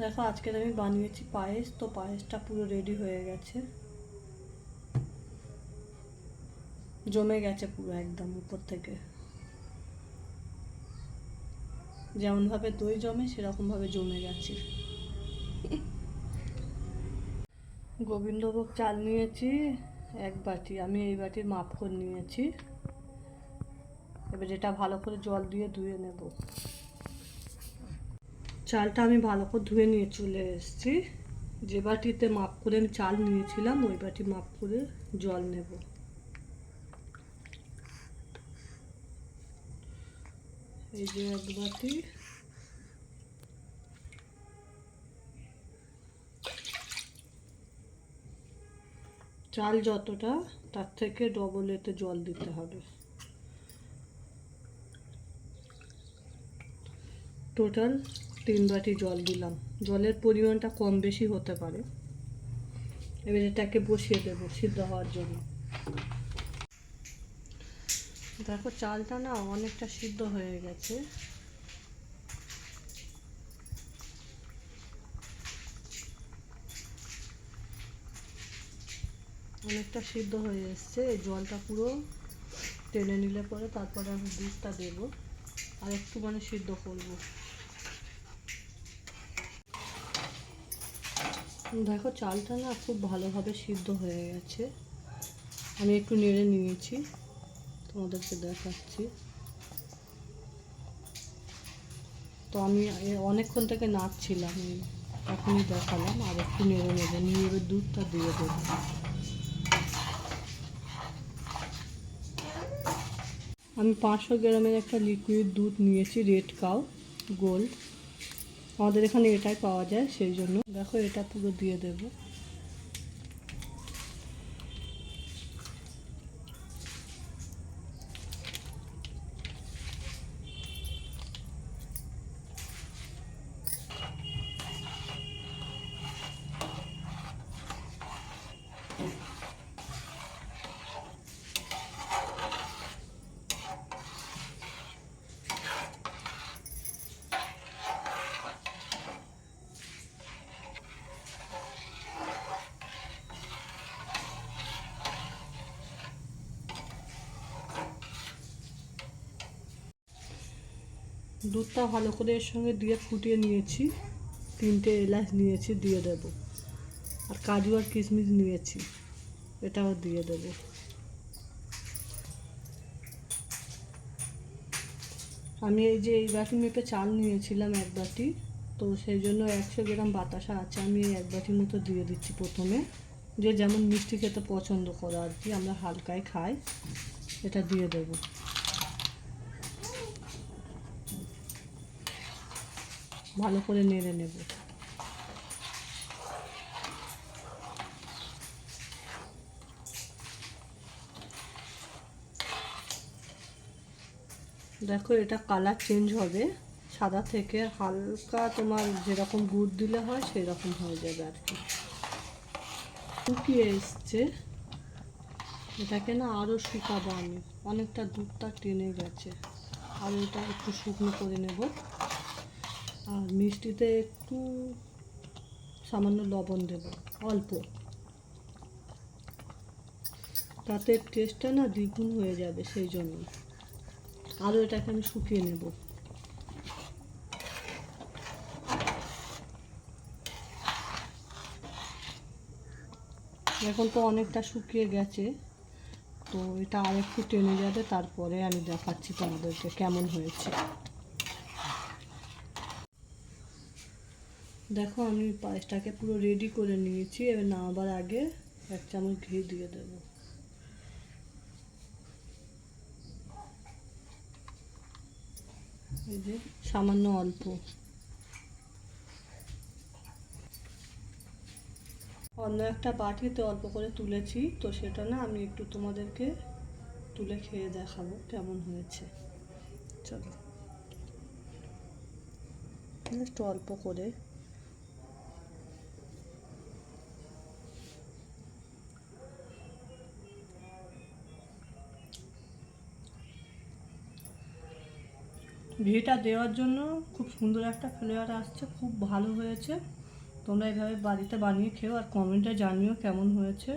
দেখো, আজকে আমি বানিয়েছি পায়েস, তো পায়েসটা পুরো রেডি হয়ে গেছে। জমে গেছে পুরো একদম উপর থেকে। যেমনভাবে দই জমে, সেরকমভাবে জমে গেছে। গোবিন্দভোগ চাল নিয়েছি, এক বাটি, আমি এই বাটির মাপ করে নিয়েছি। এবার যেটা ভালো করে জল দিয়ে ধুয়ে নেব। চালটা আমি ভালো করে ধুয়ে নিয়ে চলে এসেছি। যে বাটিতে মাপ করে আমি চাল নিয়েছিলাম, ওই বাটি মাপ করে জল নেব। এই যে এক বাটি। চাল যতটা, তার থেকে ডবল এতে জল দিতে হবে। টোটাল তিন বাটি জল দিলাম। জলের পরিমাণটা কম বেশি হতে পারে। এবার এটাকে বসিয়ে দেবো সিদ্ধ হওয়ার জন্য। দেখো চালটা না অনেকটা সিদ্ধ হয়ে গেছে। অনেকটা সিদ্ধ হয়ে এসছে। জলটা পুরো টেনে নিলে পরে তারপরে আমি দুধটা দেবো। আর একটু মানে সিদ্ধ করব। দেখো চালটা না খুব ভালোভাবে সিদ্ধ হয়ে গেছে। আমি একটু নেড়ে নিয়েছি, তোমাদেরকে দেখাচ্ছি। তো আমি অনেকক্ষণ থেকে নাচছিলাম এখনই দেখালাম, আর একটু নেড়ে নেব নিয়ে এবার দুধটা দিয়ে দেবো। আমি পাঁচশো গ্রামের একটা লিকুইড দুধ নিয়েছি রেড কাউ গোল্ড আমাদের এখানে এটাই পাওয়া যায় সেই জন্য। দেখো এটা পুরো দিয়ে দেব। দুধটা ভালো করে এর সঙ্গে দিয়ে ফুটিয়ে নিয়েছি। তিনটে এলাচ নিয়েছি, দিয়ে দেব। আর কাজু আর কিশমিশ নিয়েছি, এটাও দিয়ে দেব। আমি এই যে এই বাটি মেপে চাল নিয়েছিলাম এক বাটি, তো সেই জন্য একশো গ্রাম বাতাসা আছে, আমি এই এক বাটি মতো দিয়ে দিচ্ছি প্রথমে। যে যেমন মিষ্টি খেতে পছন্দ করে আর কি, আমরা হালকায় খাই, এটা দিয়ে দেবো। ভালো করে নেড়ে নেব। দেখো, এটা কালার চেঞ্জ হবে। সাদা থেকে হালকা তোমার যেরকম গুড় দিলে হয় সেই রকম হয়ে যাবে আর কি। শুকিয়ে এসছে। এটাকে না আরও শুকাবো আমি। অনেকটা দুধটা টেনে গেছে। আর এটা একটু শুকনো করে নেব। আর মিষ্টিতে একটু সামান্য লবণ দেব, অল্প। তাতে টেস্টটা না দ্বিগুণ হয়ে যাবে সেই জন্য। আরও এটাকে আমি শুকিয়ে নেব। এখন তো অনেকটা শুকিয়ে গেছে, তো এটা আর একটু টেনে যাবে, তারপরে আমি দেখাচ্ছি তোমাদেরকে কেমন হয়েছে। দেখো, আমি পায়েসটাকে পুরো রেডি করে নিয়েছি। এবার নামাবার আগে এক চামচ ঘি দিয়ে দেব। এই যে, সামান্য অল্প। অন্য একটা বাটিতে অল্প করে তুলেছি, তো সেটা না আমি একটু তোমাদেরকে তুলে খেয়ে দেখাবো কেমন হয়েছে। চলো। একটু অল্প করে ঘিটা দেওয়ার জন্য খুব সুন্দর একটা ফ্লেভার আসছে, খুব ভালো হয়েছে। তোমরা এভাবে বাড়িতে বানিয়ে খেও আর কমেন্টে জানিও কেমন হয়েছে।